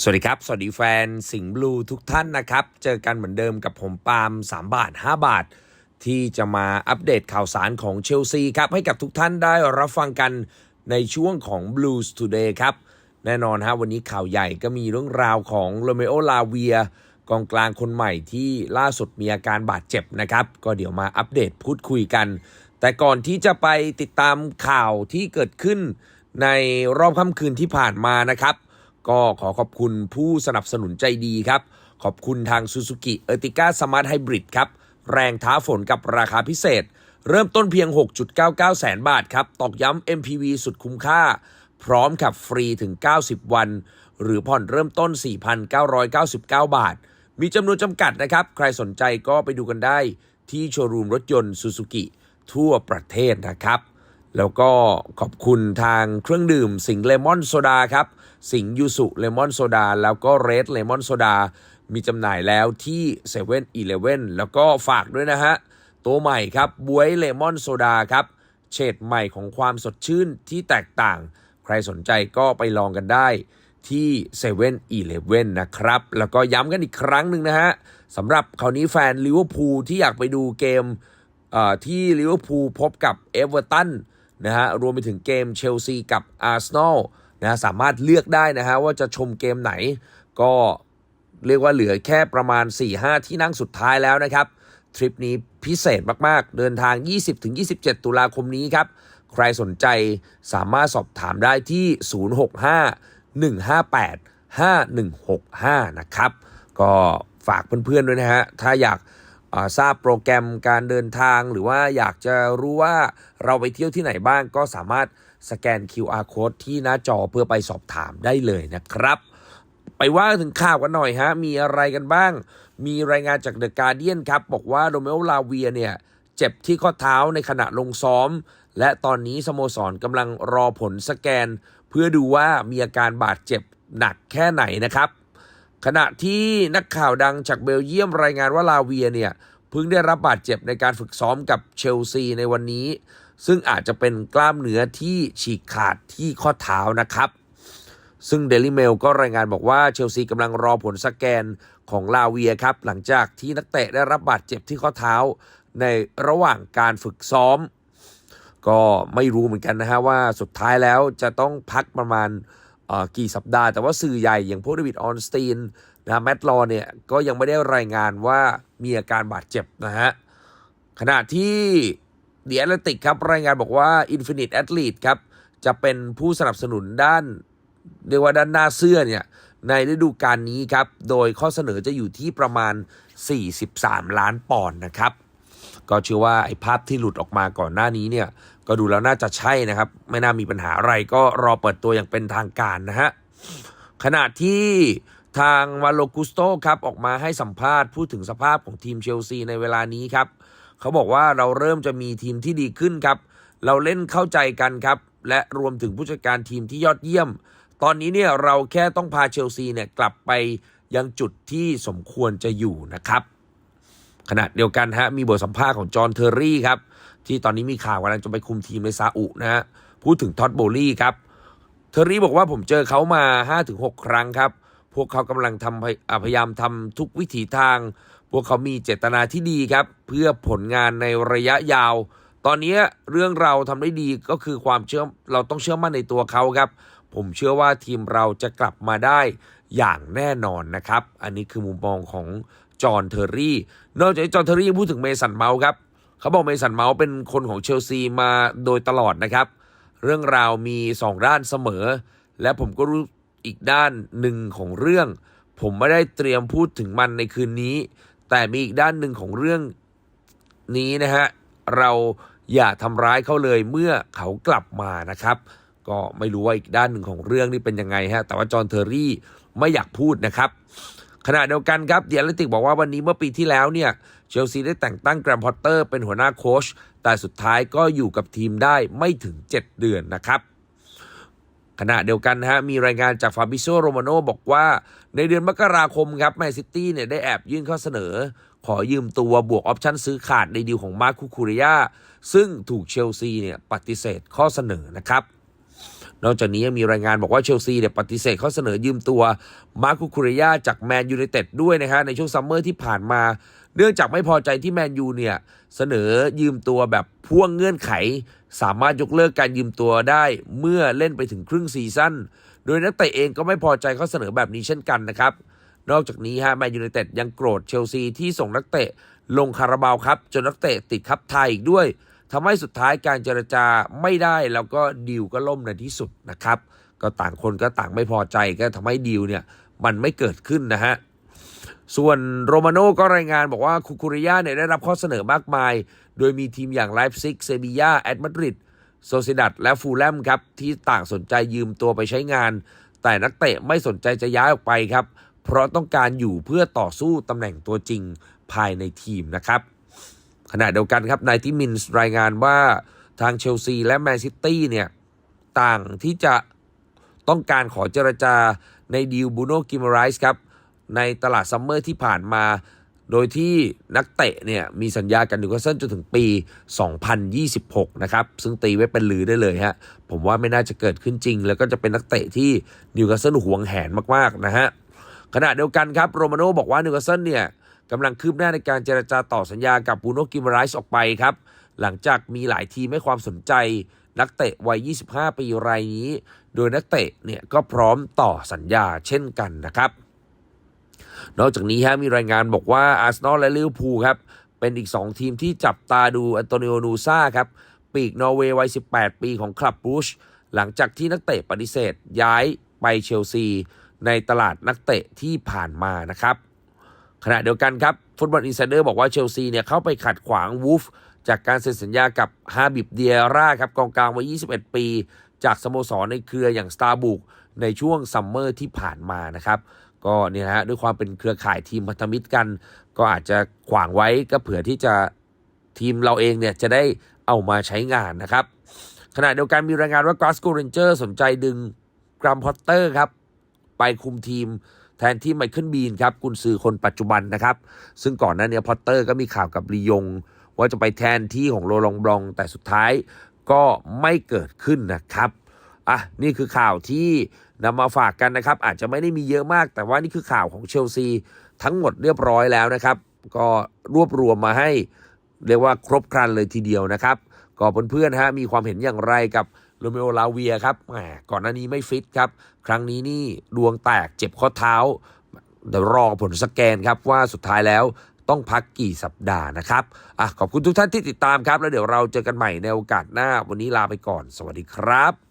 สวัสดีครับ สวัสดีแฟนสิงห์บลูทุกท่านนะครับ เจอกันเหมือนเดิมกับผมปาล์ม3 บาท 5 บาท ที่จะมาอัปเดตข่าวสารของเชลซีครับ ให้กับทุกท่านได้รับฟังกันในช่วงของ Blues Today ครับ แน่นอนฮะวันนี้ข่าวใหญ่ก็มีเรื่องราวของโรเมโอลาเวียกองกลางคนใหม่ที่ล่าสุดมีอาการบาดเจ็บนะครับ ก็เดี๋ยวมาอัปเดตพูดคุยกัน แต่ก่อนที่จะไปติดตามข่าวที่เกิดขึ้นในรอบค่ำคืนที่ผ่านมานะครับ ก็ขอขอบคุณผู้สนับสนุนใจดีครับ ขอบคุณทาง Suzuki Ertiga Smart Hybrid ครับ แรงท้าฝนกับราคาพิเศษ เริ่มต้นเพียง 6.99 แสนบาทครับ ตอกย้ำ MPV สุดคุ้มค่า พร้อมขับฟรีถึง 90 วัน หรือผ่อนเริ่มต้น 4,999 บาท มีจำนวนจำกัดนะครับ ใครสนใจก็ไปดูกันได้ที่โชว์รูมรถยนต์ Suzuki ทั่วประเทศนะครับ แล้วก็ขอบคุณทางเครื่องดื่มสิงเลมอนโซดาครับ สิงยูสุเลมอนโซดาแล้วก็เรดเลมอนโซดามีจำหน่ายแล้วที่7 e เ e ่ e อแล้วก็ฝากด้วยนะฮะ ตัวใหม่ครับบวยเลมอนโซดาครับ เฉดใหม่ของความสดชื่นที่แตกต่าง ใครสนใจก็ไปลองกันได้ที่7 e เ e ่ e นนะครับ แล้วก็ย้ำกันอีกครั้งหนึ่งนะฮะสำหรับคราวนี้แฟนลิเวอร์พูลที่อยากไปดูเกมที่ลิเวอร์พูลพบกับเอเวอร์ตันนะฮะรวมไปถึงเกมเชลซีกับอาร์เซนอล นะสามารถเลือกได้นะฮะว่าจะชมเกมไหน ก็เรียกว่าเหลือแค่ประมาณ 4-5 ที่นั่งสุดท้ายแล้วนะครับ ทริปนี้พิเศษมาก ๆ เดินทาง 20-27 ตุลาคมนี้ครับ ใครสนใจสามารถสอบถามได้ที่ 065 158 5165 นะครับ ก็ฝากเพื่อน ๆ ด้วยนะฮะ ถ้าอยากาทราบโปรแกรมการเดินทางหรือว่าอยากจะรู้ว่าเราไปเที่ยวที่ไหนบ้างก็สามารถ สแกน QR code ที่หน้าจอเพื่อไปสอบถามได้เลยนะครับ ไปว่าถึงข่าวกันหน่อยฮะ มีอะไรกันบ้าง มีรายงานจากเดอะการเดียนครับ บอกว่าโรเมโอลาเวียเนี่ยเจ็บที่ข้อเท้าในขณะลงซ้อม และตอนนี้สโมสรกำลังรอผลสแกน เพื่อดูว่ามีอาการบาดเจ็บหนักแค่ไหนนะครับ ขณะที่นักข่าวดังจากเบลเยียมรายงานว่าลาเวียเนี่ยเพิ่งได้รับบาดเจ็บในการฝึกซ้อมกับเชลซีในวันนี้ ซึ่งอาจจะเป็นกล้ามเนื้อที่ฉีกขาดที่ข้อเท้านะครับ ซึ่งเดลิเมลก็รายงานบอกว่าเชลซีกำลังรอผลสแกนของลาเวียครับ หลังจากที่นักเตะได้รับบาดเจ็บที่ข้อเท้าในระหว่างการฝึกซ้อม ก็ไม่รู้เหมือนกันนะฮะว่าสุดท้ายแล้วจะต้องพักประมาณกี่สัปดาห์ แต่ว่าสื่อใหญ่อย่างพวกเดวิดออนสตีนนะแมตต์ลอเนี่ยก็ยังไม่ได้รายงานว่ามีอาการบาดเจ็บนะฮะขณะที่ เดีย t ติกครับรายงานบอกว่า Infinite Athlete ครับจะเป็นผู้สนับสนุนด้าน เรียกว่าด้านหน้าเสื้อเนี่ยในฤดูกาลนี้ครับ โดยข้อเสนอจะอยู่ที่ประมาณ 43 ล้านปอนด์นะครับ ก็เชื่อว่าไอ้ภาพที่หลุดออกมาก่อนหน้านี้เนี่ยก็ดูแล้วน่าจะใช่นะครับ ไม่น่ามีปัญหาอะไรก็รอเปิดตัวอย่างเป็นทางการนะฮะขณะที่ทางวาโลกุสโตครับออกมาให้สัมภาษณ์พูดถึงสภาพของทีมเชลซีในเวลานี้ครับ เขาบอกว่าเราเริ่มจะมีทีมที่ดีขึ้นครับ เราเล่นเข้าใจกันครับ และรวมถึงผู้จัดการทีมที่ยอดเยี่ยม ตอนนี้เนี่ยเราแค่ต้องพาเชลซีเนี่ยกลับไปยังจุดที่สมควรจะอยู่นะครับ ขณะเดียวกันฮะมีบทสัมภาษณ์ของจอห์นเทอร์รี่ครับที่ตอนนี้มีข่าวกำลังจะไปคุมทีมในซาอุนะฮะพูดถึงท็อตโบลี่ครับเทอร์รี่บอกว่าผมเจอเขามา 5-6 ครั้งครับ พวกเขากำลังทำพยายามทำทุกวิถีทาง วกเขามีเจตนาที่ดีครับ เพื่อผลงานในระยะยาว ตอนนี้เรื่องเราทำได้ดีก็คือความเชื่อเราต้องเชื่อมั่นในตัวเขาครับ ผมเชื่อว่าทีมเราจะกลับมาได้อย่างแน่นอนนะครับ อันนี้คือมุมมองของจอห์นเทอร์รี่ นอกจากจอห์นเทอร์รี่ยังพูดถึงเมสันเมาส์ครับ เขาบอกเมสันเมาส์เป็นคนของเชลซีมาโดยตลอดนะครับ เรื่องราวมีสองด้านเสมอ และผมก็รู้อีกด้านหนึ่งของเรื่อง ผมไม่ได้เตรียมพูดถึงมันในคืนนี้ แต่มีอีกด้านหนึ่งของเรื่องนี้นะฮะเราอย่าทำร้ายเขาเลยเมื่อเขากลับมานะครับ ก็ไม่รู้ว่าอีกด้านหนึ่งของเรื่องนี่เป็นยังไงฮะแต่ว่าจอห์นเทอร์รี่ไม่อยากพูดนะครับขณะเดียวกันครับเดียร์ลิติกบอกว่าวันนี้เมื่อปีที่แล้วเนี่ยเชลซีได้แต่งตั้งแกรมพอตเตอร์เป็นหัวหน้าโค้ชแต่สุดท้ายก็อยู่กับทีมได้ไม่ถึง 7 เดือนนะครับ ขณะเดียวกันนะฮะมีรายงานจากฟาบิโซโรมาโนบอกว่า ในเดือนมกราคมครับแมนซิตี้เนี่ยได้แอบยื่นข้อเสนอ ขอยืมตัวบวกออปชั่นซื้อขาดในดีลของมาร์คคูคูริยาซึ่งถูกเชลซีเนี่ยปฏิเสธข้อเสนอนะครับนอกจากนี้ยังมีรายงานบอกว่าเชลซีเนี่ยปฏิเสธข้อเสนอยืมตัวมาร์คุคุเรยาจากแมนยูไนเต็ดด้วยนะฮะในช่วงซัมเมอร์ที่ผ่านมา เนื่องจากไม่พอใจที่แมนยูเนี่ย เสนอยืมตัวแบบพ่วงเงื่อนไข สามารถยกเลิกการยืมตัวได้เมื่อเล่นไปถึงครึ่งซีซั่นโดยนักเตะเองก็ไม่พอใจข้อเสนอแบบนี้เช่นกันนะครับ นอกจากนี้ฮะแมนยูไนเต็ดยังโกรธเชลซีที่ส่งนักเตะลงคาราบาวครับ จนนักเตะติดคับไทยอีกด้วยทำให้สุดท้ายการเจรจาไม่ได้แล้วก็ดีลก็ล่มในที่สุดนะครับ ก็ต่างคนก็ต่างไม่พอใจก็ทำให้ดีลเนี่ยมันไม่เกิดขึ้นนะฮะ ส่วนโรมาโน่ก็รายงานบอกว่าคูคูริยาเนี่ยได้รับข้อเสนอมากมาย โดยมีทีมอย่างไลฟ์ซิกเซบียาแอตมาดริดโซซิดัดและฟูลแลมครับ ที่ต่างสนใจยืมตัวไปใช้งาน แต่นักเตะไม่สนใจจะย้ายออกไปครับ เพราะต้องการอยู่เพื่อต่อสู้ตำแหน่งตัวจริงภายในทีมนะครับ ขณะเดียวกันครับนายทิมินส์รายงานว่าทางเชลซีและแมนซิตี้เนี่ยต่างที่จะต้องการขอเจรจาในดีลบูโนกิมไรส์ครับ ในตลาดซัมเมอร์ที่ผ่านมา โดยที่นักเตะเนี่ยมีสัญญากันนิวคาสเซิลจนถึงปี 2026 นะครับ ซึ่งตีไว้เป็นลือได้เลยฮะ ผมว่าไม่น่าจะเกิดขึ้นจริง แล้วก็จะเป็นนักเตะที่นิวคาสเซิลหวงแหนมากๆนะฮะ ขณะเดียวกันครับโรมาโน่บอกว่านิวคาสเซิลเนี่ยกำลังคืบหน้าในการเจรจาต่อสัญญากับบูโนกิมไรส์ออกไปครับ หลังจากมีหลายทีมให้ความสนใจนักเตะวัย 25 ปีรายนี้ โดยนักเตะเนี่ยก็พร้อมต่อสัญญาเช่นกันนะครับ นอกจากนี้ฮะมีรายงานบอกว่าอาร์เซนอลและลิเวอร์พูลครับ เป็นอีก 2 ทีมที่จับตาดูอันโตนิโอนูซาครับ ปีกนอร์เวย์วัย 18 ปีของคลับบูชหลังจากที่นักเตะปฏิเสธย้ายไปเชลซี ในตลาดนักเตะที่ผ่านมานะครับ ขณะเดียวกันครับฟุตบอลอินไซเดอร์บอกว่าเชลซีเนี่ยเข้าไปขัดขวางวูฟจากการเซ็นสัญญากับฮาบิบเดียร่าครับกองกลางวัย 21 ปี จากสโมสรในเครืออย่างสตาร์บุกในช่วงซัมเมอร์ที่ผ่านมานะครับ ก็เนี่ยฮะด้วยความเป็นเครือข่ายทีมพันธมิตรกัน ก็อาจจะขวางไว้ก็เผื่อที่จะทีมเราเองเนี่ยจะได้เอามาใช้งานนะครับ ขณะเดียวกันมีรายงานว่ากราสโกเรนเจอร์สนใจดึงกรัมพอตเตอร์ครับ ไปคุมทีมแทนที่ไมเคิลบีนครับกุนซือคนปัจจุบันนะครับ ซึ่งก่อนหน้านี้พอตเตอร์ก็มีข่าวกับลียง ว่าจะไปแทนที่ของโรลองบลอง แต่สุดท้ายก็ไม่เกิดขึ้นนะครับ อะนี่คือข่าวที่นำมาฝากกันนะครับ อาจจะไม่ได้มีเยอะมาก แต่ว่านี่คือข่าวของเชลซีทั้งหมดเรียบร้อยแล้วนะครับ ก็รวบรวมมาให้เรียกว่าครบครันเลยทีเดียวนะครับก็เพื่อนๆฮะมีความเห็นอย่างไรกับโรเมโอลาเวียครับแหมก่อนหน้านี้ไม่ฟิตครับ ครั้งนี้นี่ดวงแตกเจ็บข้อเท้าเดี๋ยวรอผลสแกนครับว่าสุดท้ายแล้วต้องพักกี่สัปดาห์นะครับอะขอบคุณทุกท่านที่ติดตามครับ แล้วเดี๋ยวเราเจอกันใหม่ในโอกาสหน้า วันนี้ลาไปก่อน สวัสดีครับ